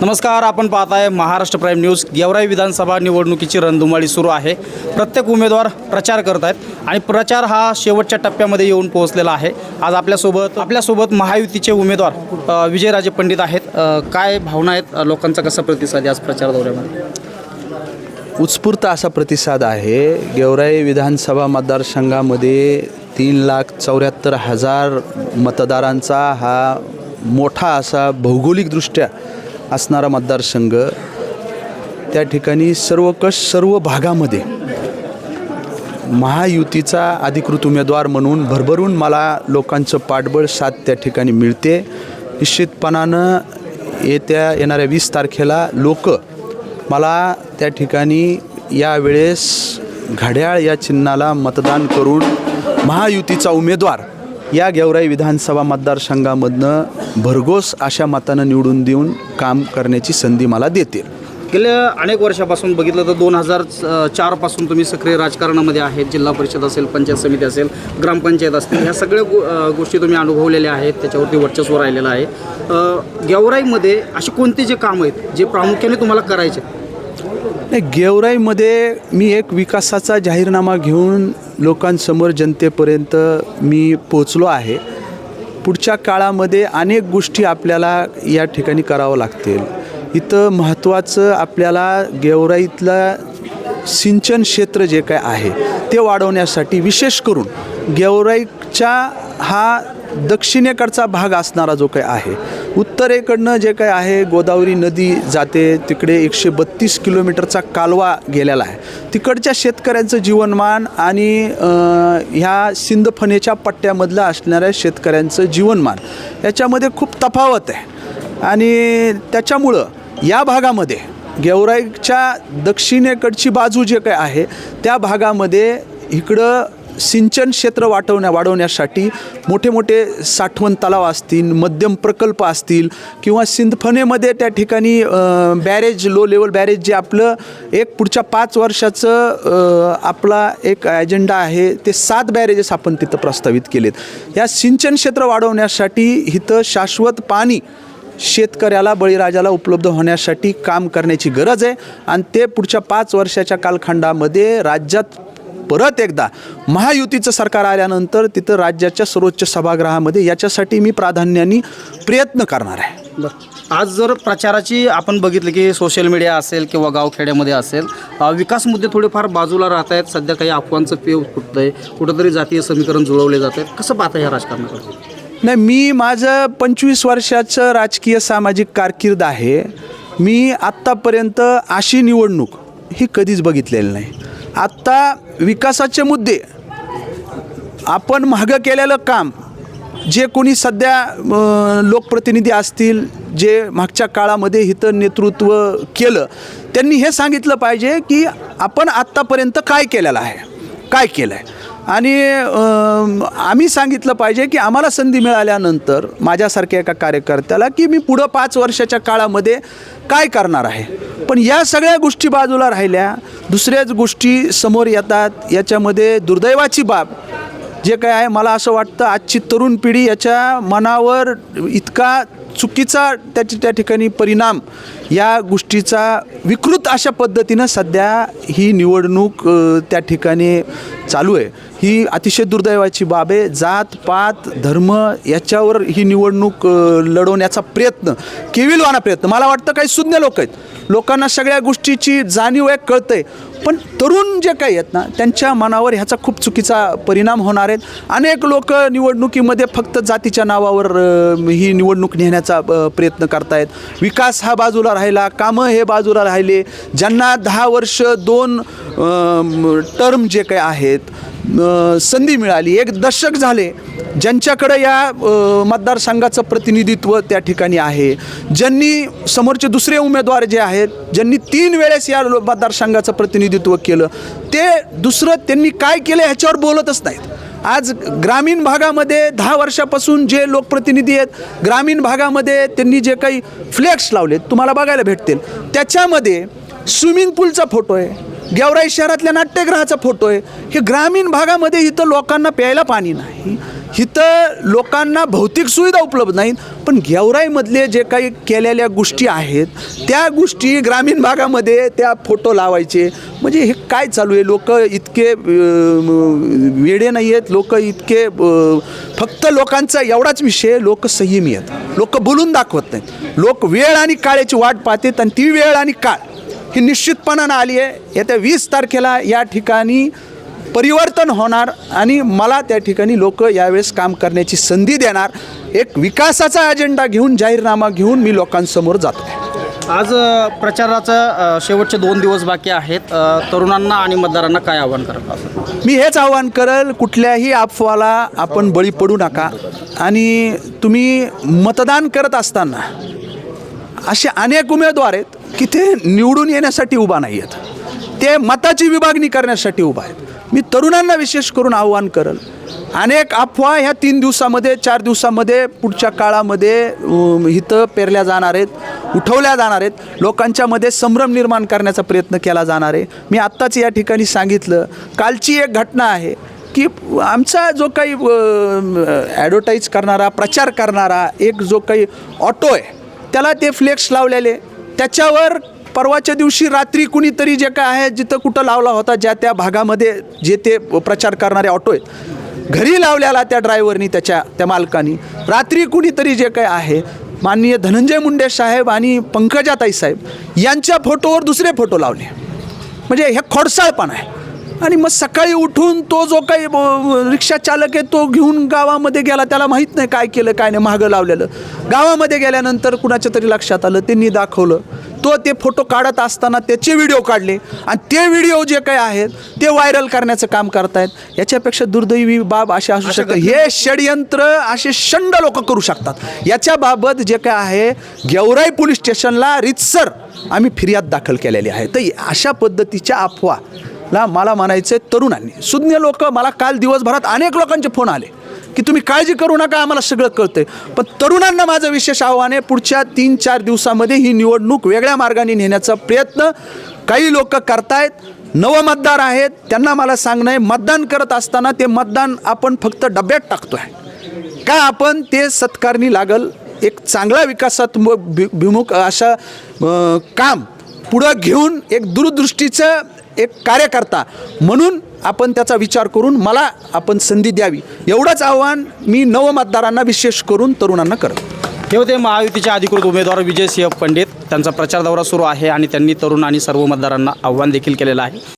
नमस्कार आपण पाहत आहे महाराष्ट्र प्राईम न्यूज. गेवराई विधानसभा निवडणुकीची रणधुमाळी सुरू आहे. प्रत्येक उमेदवार प्रचार करत आहेत आणि प्रचार हा शेवटच्या टप्प्यामध्ये येऊन पोहोचलेला आहे. आज आपल्यासोबत आपल्यासोबत महायुतीचे उमेदवार विजयराजे पंडित आहेत. काय भावना आहेत? लोकांचा कसा प्रतिसाद आहे आज प्रचार दौऱ्यामध्ये? उत्स्फूर्त असा प्रतिसाद आहे. गेवराई विधानसभा मतदारसंघामध्ये तीन लाख चौऱ्याहत्तर हजार मतदारांचा हा मोठा असा भौगोलिकदृष्ट्या असणारा मतदारसंघ त्या ठिकाणी सर्वकष सर्व भागामध्ये महायुतीचा अधिकृत उमेदवार म्हणून भरभरून मला लोकांचं पाठबळ साथ त्या ठिकाणी मिळते. निश्चितपणानं येत्या येणाऱ्या वीस तारखेला लोक मला त्या ठिकाणी यावेळेस घड्याळ या चिन्हाला मतदान करून महायुतीचा उमेदवार या गेवराई विधानसभा मतदारसंघामधनं भरघोस अशा मतानं निवडून देऊन काम करण्याची संधी मला देतील. गेल्या अनेक वर्षापासून बघितलं तर दोन हजार चारपासून तुम्ही सक्रिय राजकारणामध्ये आहेत जिल्हा परिषद असेल पंचायत समिती असेल ग्रामपंचायत असतील ह्या सगळ्या गो गोष्टी तुम्ही अनुभवलेल्या आहेत त्याच्यावरती वर्चस्व राहिलेलं आहे. गेवराईमध्ये अशी कोणती जे कामं आहेत जे प्रामुख्याने तुम्हाला करायचे नाही गेवराईमध्ये मी एक विकासाचा जाहीरनामा घेऊन लोकांसमोर जनतेपर्यंत मी पोचलो आहे. पुढच्या काळामध्ये अनेक गोष्टी आपल्याला या ठिकाणी करावं लागतील. इथं महत्त्वाचं आपल्याला गेवराईतलं सिंचन क्षेत्र जे काय आहे ते वाढवण्यासाठी विशेष करून गेवराईच्या हा दक्षिणेकडचा भाग असणारा जो काही आहे उत्तरेकडनं जे काय आहे गोदावरी नदी जाते तिकडे एकशे बत्तीस किलोमीटरचा कालवा गेलेला आहे. तिकडच्या शेतकऱ्यांचं जीवनमान आणि ह्या सिंदफणेच्या पट्ट्यामधलं असणाऱ्या शेतकऱ्यांचं जीवनमान याच्यामध्ये खूप तफावत आहे. आणि त्याच्यामुळं या भागामध्ये गेवराईच्या दक्षिणेकडची बाजू जे काय आहे त्या भागामध्ये इकडं सिंचन क्षेत्र वाटवण्या वाढवण्यासाठी मोठे मोठे साठवण तलाव असतील मध्यम प्रकल्प असतील किंवा सिंधफणेमध्ये त्या ठिकाणी बॅरेज लो लेवल बॅरेज जे आपलं एक पुढच्या पाच वर्षाचं आपला एक अजेंडा आहे ते सात बॅरेजेस आपण तिथं प्रस्तावित केलेत. या सिंचन क्षेत्र वाढवण्यासाठी इथं शाश्वत पाणी शेतकऱ्याला बळीराजाला उपलब्ध होण्यासाठी काम करण्याची गरज आहे. आणि ते पुढच्या पाच वर्षाच्या कालखंडामध्ये राज्यात परत एकदा महायुतीचं सरकार आल्यानंतर तिथं राज्याच्या सर्वोच्च सभागृहामध्ये याच्यासाठी मी प्राधान्याने प्रयत्न करणार आहे. बरं. आज जर प्रचाराची आपण बघितलं की सोशल मीडिया असेल किंवा गावखेड्यामध्ये असेल अ, विकास मुद्दे थोडेफार बाजूला राहत आहेत. सध्या काही अफवांचं पेव फुटतं आहे कुठंतरी जातीय समीकरण जुळवले जात आहेत. कसं पाहता ह्या राजकारणाकडे? नाही मी माझं पंचवीस वर्षाचं राजकीय सामाजिक कारकीर्द आहे. मी आत्तापर्यंत अशी निवडणूक ही कधीच बघितलेली नाही. आत्ता विकासाचे मुद्दे. आपण मागं केलेलं काम जे कोणी सध्या लोकप्रतिनिधी असतील जे मागच्या काळामध्ये हितं नेतृत्व केलं त्यांनी हे सांगितलं पाहिजे की आपण आत्तापर्यंत काय केलेलं आहे? काय केलं आहे आणि आम्ही सांगितलं पाहिजे की आम्हाला संधी मिळाल्यानंतर माझ्यासारख्या एका कार्यकर्त्याला की मी पुढं पाच वर्षाच्या काळामध्ये काय करणार आहे. पण या सगळ्या गोष्टी बाजूला राहिल्या. दुसऱ्याच गोष्टी समोर येतात. याच्यामध्ये दुर्दैवाची बाब जे काय आहे मला असं वाटतं आजची तरुण पिढी याच्या मनावर इतका चुकीचा त्याची त्या ठिकाणी परिणाम या गोष्टीचा विकृत अशा पद्धतीनं सध्या ही निवडणूक त्या ठिकाणी चालू आहे. ही अतिशय दुर्दैवाची बाब आहे. जात पात धर्म याच्यावर ही निवडणूक लढवण्याचा प्रयत्न केविलवाना प्रयत्न. मला वाटतं काही सुज्ञ लोक आहेत. लोकांना सगळ्या गोष्टीची जाणीव आहे कळतंय. पण तरुण जे काही आहेत ना त्यांच्या मनावर ह्याचा खूप चुकीचा परिणाम होणार आहेत अनेक लोक निवडणुकीमध्ये फक्त जातीच्या नावावर ही निवडणूक नेण्याचा प्रयत्न करतायत. विकास हा बाजूला राहिला कामं हे बाजूला राहिले. ज्यांना दहा वर्ष दोन टर्म जे काही आहेत संधी मिळाली. एक दशक झाले ज्यांच्याकडं या मतदारसंघाचं प्रतिनिधित्व त्या ठिकाणी आहे. ज्यांनी समोरचे दुसरे उमेदवार जे आहेत ज्यांनी तीन वेळेस या लो- मतदारसंघाचं प्रतिनिधित्व केलं ते दुसरं त्यांनी काय केलं ह्याच्यावर बोलतच नाहीत. आज ग्रामीण भागामध्ये दहा वर्षापासून जे लोकप्रतिनिधी आहेत ग्रामीण भागामध्ये त्यांनी जे काही फ्लेक्स लावलेत तुम्हाला बघायला भेटतील. त्याच्यामध्ये स्विमिंग पूलचा फोटो आहे. गेवराई शहरातल्या नाट्यगृहाचा फोटो आहे. हे ग्रामीण भागामध्ये इथं लोकांना प्यायला पाणी नाही. इथं लोकांना भौतिक सुविधा उपलब्ध नाहीत. पण गेवराईमधले जे काही केलेल्या गोष्टी आहेत त्या गोष्टी ग्रामीण भागामध्ये त्या फोटो लावायचे. म्हणजे हे काय चालू आहे? लोक इतके वेडे नाही आहेत. लोक इतके फक्त लोकांचा एवढाच विषय लोक संयमी आहेत. लोक बोलून दाखवत नाहीत. लोक वेळ आणि काळाची वाट पाहतात आणि ती वेळ आणि काळ ही निश्चितपणानं आली आहे. येत्या वीस तारखेला या ठिकाणी परिवर्तन होणार आणि मला त्या ठिकाणी लोक यावेळेस काम करण्याची संधी देणार. एक विकासाचा अजेंडा घेऊन जाहीरनामा घेऊन मी लोकांसमोर जातो आज प्रचाराचं शेवटचे दोन दिवस बाकी आहेत. तरुणांना आणि मतदारांना काय आव्हान करत मी हेच आवाहन करल कुठल्याही अफवाला आपण बळी पडू नका. आणि तुम्ही मतदान करत असताना असे अनेक उमेदवार आहेत की ते निवडून येण्यासाठी उभा नाही आहेत ते मताची विभागणी करण्यासाठी उभा आहेत. मी तरुणांना विशेष करून आव्हान करल. अनेक अफवा ह्या तीन दिवसामध्ये चार दिवसामध्ये पुढच्या काळामध्ये अम, इथं पेरल्या जाणार आहेत उठवल्या जाणार आहेत. लोकांच्यामध्ये संभ्रम निर्माण करण्याचा प्रयत्न केला जाणार आहे. मी आत्ताच या ठिकाणी सांगितलं कालची एक घटना आहे की आमचा जो काही ॲडव्हर्टाईज करणारा प्रचार करणारा एक जो काही ऑटो आहे त्याला ते फ्लेक्स लावलेले. त्याच्यावर परवाच्या दिवशी रात्री कुणीतरी जे काय आहे जिथं कुठं लावला होता ज्या त्या भागामध्ये जे ते प्रचार करणारे ऑटो आहेत घरी लावलेला त्या ड्रायव्हरनी त्याच्या त्या मालकानी. रात्री कुणीतरी जे काय आहे माननीय धनंजय मुंडे साहेब आणि पंकजाताई साहेब यांच्या फोटोवर दुसरे फोटो लावले. म्हणजे हे खोडसाळपण आहे. आणि मग सकाळी उठून तो जो काही रिक्षा चालक आहे तो घेऊन गावामध्ये गेला. त्याला माहीत नाही काय केलं काय नाही मागं लावलेलं. गावामध्ये गेल्यानंतर कुणाच्या तरी लक्षात आलं त्यांनी दाखवलं. तो ते फोटो काढत असताना त्याचे व्हिडिओ काढले. आणि ते व्हिडिओ जे काही आहेत ते व्हायरल करण्याचं काम करतायत. याच्यापेक्षा दुर्दैवी बाब असे असू शकते. हे षडयंत्र असे शंड लोक करू शकतात. याच्याबाबत जे काय आहे गेवराई पोलीस स्टेशनला रितसर आम्ही फिर्याद दाखल केलेली आहे. तर अशा पद्धतीच्या अफवा ला मला म्हणायचं आहे तरुणांनी सुज्ञ लोक मला काल दिवसभरात अनेक लोकांचे फोन आले की तुम्ही काळजी करू नका आम्हाला सगळं कळतंय. पण तरुणांना माझं विशेष आव्हान आहे पुढच्या तीन चार दिवसामध्ये ही निवडणूक वेगळ्या मार्गाने नेण्याचा प्रयत्न काही लोक करतायत. नवमतदार आहेत त्यांना मला सांगणं आहे मतदान करत असताना ते मतदान आपण फक्त डब्यात टाकतोय. का आपण ते सत्कारणी लागल? एक चांगला विकासात भिमुख अशा काम पुढं घेऊन एक दूरदृष्टीचं एक कार्यकर्ता. म्हणून आपण त्याचा विचार करून मला आपण संधी द्यावी. एवढंच आव्हान मी नवमतदारांना विशेष करून तरुणांना करतो. हे होते महायुतीचे अधिकृत उमेदवार विजय सिंह पंडित. त्यांचा प्रचार दौरा सुरू आहे आणि त्यांनी तरुण आणि सर्व मतदारांना आव्हान देखील केलेलं आहे.